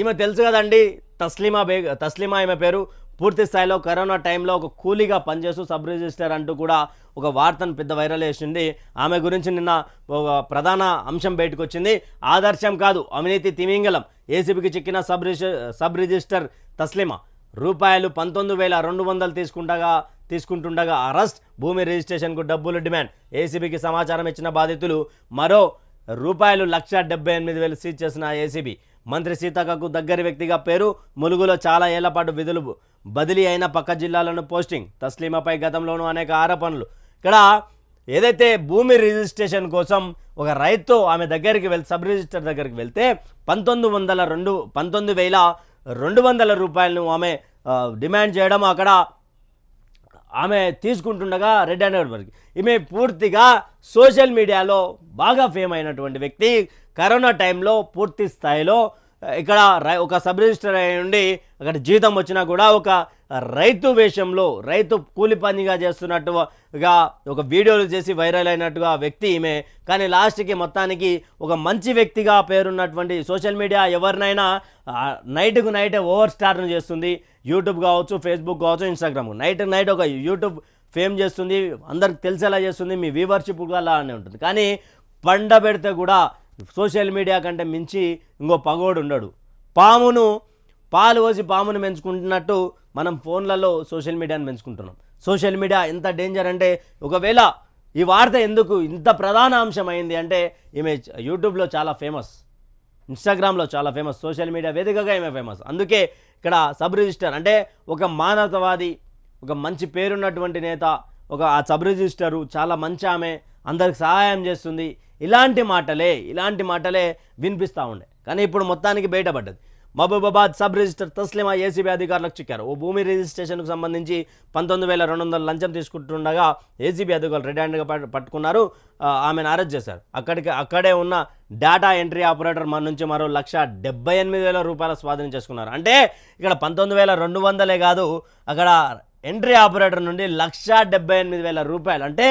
ఈమె తెలుసు కదండి తస్లీమా బేగ్ తస్లీమా ఈమె పేరు. పూర్తి స్థాయిలో కరోనా టైంలో ఒక కూలీగా పనిచేస్తూ సబ్ రిజిస్టర్ అంటూ కూడా ఒక వార్తను పెద్ద వైరల్ చేసింది. ఆమె గురించి నిన్న ఒక ప్రధాన అంశం బయటకు వచ్చింది ఆదర్శం కాదు అవినీతి తిమింగలం. ఏసీబీకి చిక్కిన సబ్ రిజి సబ్ రిజిస్టర్ తస్లీమా రూపాయలు పంతొమ్మిది వేల రెండు వందలు తీసుకుండగా తీసుకుంటుండగా అరెస్ట్ భూమి రిజిస్ట్రేషన్కు డబ్బులు డిమాండ్. ఏసీబీకి సమాచారం ఇచ్చిన బాధితులు మరో రూపాయలు లక్ష డెబ్బై ఎనిమిది వేలు సీజ్ చేసిన ఏసీబీ. మంత్రి సీతక్కకు దగ్గరి వ్యక్తిగా పేరు ములుగులో చాలా ఏళ్ళ పాటు విధులు బదిలీ అయిన పక్క జిల్లాలను పోస్టింగ్. తస్లీమాపై గతంలోనూ అనేక ఆరోపణలు. ఇక్కడ ఏదైతే భూమి రిజిస్ట్రేషన్ కోసం ఒక రైతు ఆమె దగ్గరికి వెళ్ సబ్ రిజిస్టర్ దగ్గరికి వెళ్తే పంతొమ్మిది వందల రెండు పంతొమ్మిది వేల రెండు వందల రూపాయలను ఆమె డిమాండ్ చేయడం అక్కడ ఆమె తీసుకుంటుండగా రెడ్ హ్యాండ్ వరకు ఈమె పూర్తిగా సోషల్ మీడియాలో బాగా ఫేమ్ అయినటువంటి వ్యక్తి. కరోనా టైంలో పూర్తి స్థాయిలో ఇక్కడ రై- ఒక సబ్ రిజిస్టర్ అయి ఉండి అక్కడ జీతం వచ్చినా కూడా ఒక రైతు వేషంలో రైతు కూలి పనిగా చేస్తున్నట్టుగా ఒక వీడియోలు చేసి వైరల్ అయినట్టుగా వ్యక్తి ఈమె. కానీ లాస్ట్కి మొత్తానికి ఒక మంచి వ్యక్తిగా పేరున్నటువంటి సోషల్ మీడియా ఎవరినైనా నైట్కు నైట్ ఓవర్ స్టార్ను చేస్తుంది. యూట్యూబ్ కావచ్చు ఫేస్బుక్ కావచ్చు ఇన్స్టాగ్రామ్. నైట్ నైట్ ఒక యూట్యూబ్ ఫేమ్ చేస్తుంది అందరికి తెలిసేలా చేస్తుంది మీ వ్యూవర్షిప్ అలా అలానే ఉంటుంది. కానీ పండ పెడితే కూడా సోషల్ మీడియా కంటే మించి ఇంకో పగోడు ఉండడు. పామును పాలు పోసి పామును పెంచుకుంటున్నట్టు మనం ఫోన్లలో సోషల్ మీడియాని పెంచుకుంటున్నాం. సోషల్ మీడియా ఎంత డేంజర్ అంటే ఒకవేళ ఈ వార్త ఎందుకు ఇంత ప్రధాన అంశం అయింది అంటే ఈమె యూట్యూబ్లో చాలా ఫేమస్ ఇన్స్టాగ్రామ్లో చాలా ఫేమస్ సోషల్ మీడియా వేదికగా ఈమె ఫేమస్. అందుకే ఇక్కడ సబ్ రిజిస్టర్ అంటే ఒక మానవతావాది ఒక మంచి పేరున్నటువంటి నేత ఒక ఆ సబ్ రిజిస్టరు చాలా మంచి ఆమె అందరికి సహాయం చేస్తుంది. ఇలాంటి మాటలే ఇలాంటి మాటలే వినిపిస్తూ ఉండే. కానీ ఇప్పుడు మొత్తానికి బయటపడ్డది. Mahabubabad sub register Taslima ACB అధికారులకు చిక్కారు. ఓ భూమి రిజిస్ట్రేషన్కు సంబంధించి పంతొమ్మిది వేల రెండు వందల లంచం తీసుకుంటుండగా ఏసీబీ అధికారులు రెడ్ హ్యాండ్గా పట్టుకున్నారు. ఆమెను అరెస్ట్ చేశారు. అక్కడికి అక్కడే ఉన్న డేటా ఎంట్రీ ఆపరేటర్ మన నుంచి మరో లక్ష డెబ్బై ఎనిమిది వేల రూపాయల స్వాధీనం చేసుకున్నారు. అంటే ఇక్కడ పంతొమ్మిది వేల రెండు వందలే కాదు అక్కడ ఎంట్రీ ఆపరేటర్ నుండి లక్ష డెబ్బై ఎనిమిది వేల రూపాయలు. అంటే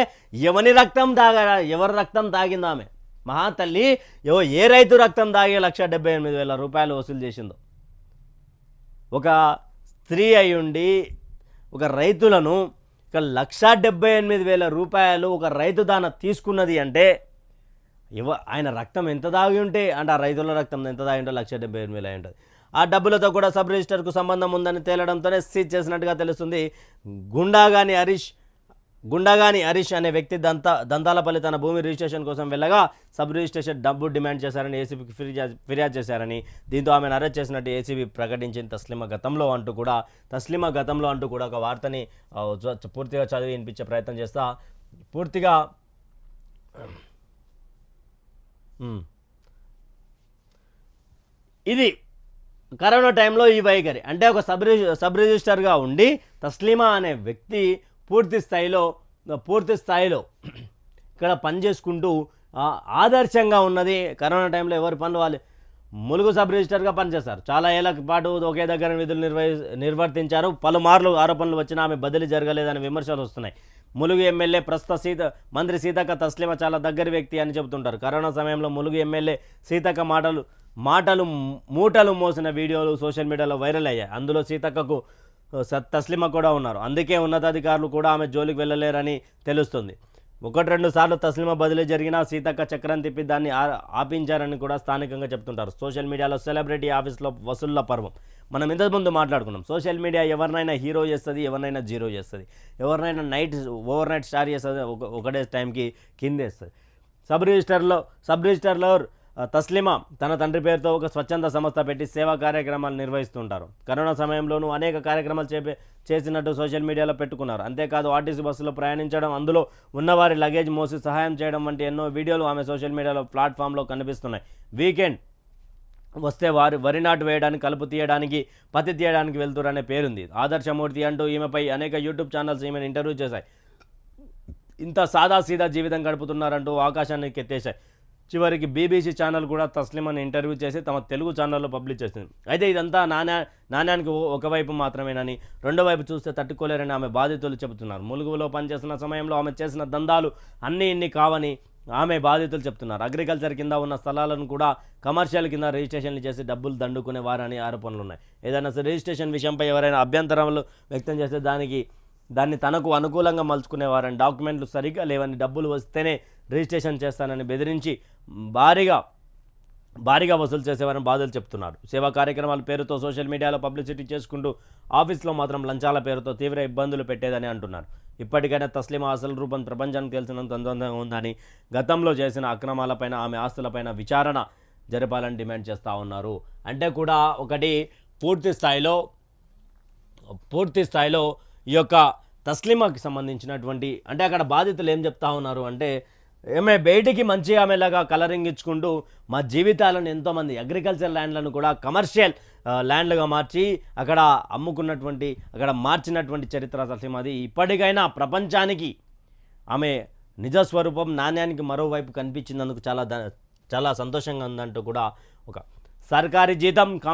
ఎవని రక్తం తాగా ఎవరి రక్తం తాగిందో ఆమె? మహాతల్లి ఎవ ఏ రైతు రక్తం తాగి లక్ష డెబ్బై ఎనిమిది వేల రూపాయలు వసూలు చేసిందో? ఒక స్త్రీ అయి ఉండి ఒక రైతులను ఒక లక్ష డెబ్బై ఎనిమిది వేల రూపాయలు ఒక రైతు దాన తీసుకున్నది అంటే ఇవ ఆయన రక్తం ఎంత దాగి ఉంటే అంటే ఆ రైతుల రక్తం ఎంత దాగి ఉంటే లక్ష డెబ్బై ఎనిమిది వేలు అయి ఉంటుంది ఆ డబ్బులతో కూడా సబ్ రిజిస్టర్కు సంబంధం ఉందని తేలడంతోనే సీజ్ చేసినట్టుగా తెలుస్తుంది. గుండాగాని హరీష్ గుండాగాని హరీష్ అనే వ్యక్తి దంత దంతాలపల్లి తన భూమి రిజిస్ట్రేషన్ కోసం వెళ్ళగా సబ్ రిజిస్ట్రేషన్ డబ్బు డిమాండ్ చేశారని ఏసీబీకి ఫిర్యాదు ఫిర్యాదు చేశారని దీంతో ఆమెను అరెస్ట్ చేసినట్టు ఏసీబీ ప్రకటించింది తస్లిమా గతంలో అంటూ కూడా తస్లిమా గతంలో అంటూ కూడా ఒక వార్తని చ- పూర్తిగా చదివి వినిపించే ప్రయత్నం చేస్తా. పూర్తిగా ఇది కరోనా టైంలో ఈ వైఖరి. అంటే ఒక సబ్ రిజి సబ్ రిజిస్టర్గా ఉండి తస్లీమా అనే వ్యక్తి పూర్తి స్థాయిలో పూర్తి స్థాయిలో ఇక్కడ పని చేసుకుంటూ ఆదర్శంగా ఉన్నది. కరోనా టైంలో ఎవరి పనులు వాళ్ళు ములుగు సబ్ రిజిస్టర్గా పనిచేస్తారు. చాలా ఏళ్ళ పాటు ఒకే దగ్గర విధులు నిర్వహి నిర్వర్తించారు. పలుమార్లు ఆరోపణలు వచ్చినా ఆమె బదిలీ జరగలేదని విమర్శలు వస్తున్నాయి. ములుగు ఎమ్మెల్యే ప్రస్తుత సీత మంత్రి సీతక్క తస్లిమ చాలా దగ్గర వ్యక్తి అని చెబుతుంటారు. కరోనా సమయంలో ములుగు ఎమ్మెల్యే సీతక్క మాటలు మాటలు మూటలు మోసిన వీడియోలు సోషల్ మీడియాలో వైరల్ అయ్యాయి. అందులో సీతక్కకు తస్లిమ కూడా ఉన్నారు. అందుకే ఉన్నతాధికారులు కూడా ఆమె జోలికి వెళ్ళలేరని తెలుస్తుంది. ఒకటి రెండు సార్లు తస్లిమ బదిలీ జరిగినా సీతక్క చక్రం తిప్పి దాన్ని ఆ- ఆపించారని కూడా స్థానికంగా చెప్తుంటారు. సోషల్ మీడియాలో సెలబ్రిటీ ఆఫీస్లో వసూళ్ళ పర్వం. మనం ఇంతకుముందు మాట్లాడుకున్నాం. సోషల్ మీడియా ఎవరినైనా హీరో చేస్తుంది ఎవరినైనా జీరో చేస్తుంది. ఎవరినైనా నైట్ ఓవర్ నైట్ స్టార్ చేస్తుంది ఒక ఒకటే టైంకి కిందేస్తుంది. సబ్ రిజిస్టర్లో సబ్ రిజిస్టర్లో తస్లిమా తన తండ్రి పేరుతో ఒక స్వచ్ఛంద సంస్థ పెట్టి సేవా కార్యక్రమాలు నిర్వహిస్తుంటారు. కరోనా సమయంలోనూ అనేక కార్యక్రమాలు చేపే చేసినట్టు సోషల్ మీడియాలో పెట్టుకున్నారు. అంతేకాదు ఆర్టీసీ బస్సులో ప్రయాణించడం అందులో ఉన్నవారి లగేజ్ మోసి సహాయం చేయడం వంటి ఎన్నో వీడియోలు ఆమె సోషల్ మీడియాలో ప్లాట్ఫామ్లో కనిపిస్తున్నాయి. వీకెండ్ వస్తే వారు వరి నాటు వేయడానికి కలుపు తీయడానికి పత్తి తీయడానికి వెళ్తురనే పేరుంది. ఆదర్శమూర్తి అంటూ ఈమెపై అనేక యూట్యూబ్ ఛానల్స్ ఈమెను ఇంటర్వ్యూ చేశాయి. ఇంత సాదా సీదా జీవితం గడుపుతున్నారంటూ ఆకాశానికి ఎత్తేశాయి. చివరికి బీబీసీ ఛానల్ కూడా తస్లిమని ఇంటర్వ్యూ చేసి తమ తెలుగు ఛానల్లో పబ్లిష్ చేసింది. అయితే ఇదంతా నాణ్యా నాణ్యానికి ఓ- ఒకవైపు మాత్రమేనని రెండో వైపు చూస్తే తట్టుకోలేరని ఆమె బాధితులు చెబుతున్నారు. ములుగులో పనిచేస్తున్న సమయంలో ఆమె చేసిన దందాలు అన్నీ ఇన్ని కావని ఆమె బాధితులు చెప్తున్నారు. అగ్రికల్చర్ కింద ఉన్న స్థలాలను కూడా కమర్షియల్ కింద రిజిస్ట్రేషన్లు చేసి డబ్బులు దండుకునేవారని ఆరోపణలు ఉన్నాయి ఏదైనా సరే రిజిస్ట్రేషన్ విషయంపై ఎవరైనా అభ్యంతరాలు వ్యక్తం చేస్తే దానికి దాన్ని తనకు అనుకూలంగా మలుచుకునేవారని డాక్యుమెంట్లు సరిగ్గా లేవని డబ్బులు వస్తేనే రిజిస్ట్రేషన్ చేస్తానని బెదిరించి భారీగా భారీగా వసూలు చేసేవారని బాధలు చెప్తున్నారు. సేవా కార్యక్రమాల పేరుతో సోషల్ మీడియాలో పబ్లిసిటీ చేసుకుంటూ ఆఫీస్లో మాత్రం లంచాల పేరుతో తీవ్ర ఇబ్బందులు పెట్టేదని అంటున్నారు. ఇప్పటికైనా తస్లిమా అసలు రూపం ప్రపంచానికి తెలిసినంత అందంగా ఉందని గతంలో చేసిన అక్రమాలపైన ఆమె ఆస్తులపైన విచారణ జరపాలని డిమాండ్ చేస్తూ ఉన్నారు. అంటే కూడా ఒకటి పూర్తి స్థాయిలో పూర్తి స్థాయిలో ఈ యొక్క తస్లిమాకి సంబంధించినటువంటి అంటే అక్కడ బాధితులు ఏం చెప్తా ఉన్నారు అంటే ఏమే బయటికి మంచిగా ఆమెలాగా కలరింగ్ ఇచ్చుకుంటూ మా జీవితాలను ఎంతోమంది అగ్రికల్చర్ ల్యాండ్లను కూడా కమర్షియల్ ల్యాండ్లుగా మార్చి అక్కడ అమ్ముకున్నటువంటి అక్కడ మార్చినటువంటి చరిత్ర తస్లిమాది ఇప్పటికైనా ప్రపంచానికి ఆమె నిజస్వరూపం నాణ్యానికి మరోవైపు కనిపించినందుకు చాలా చాలా సంతోషంగా ఉందంటూ కూడా ఒక సర్కారీ జీతం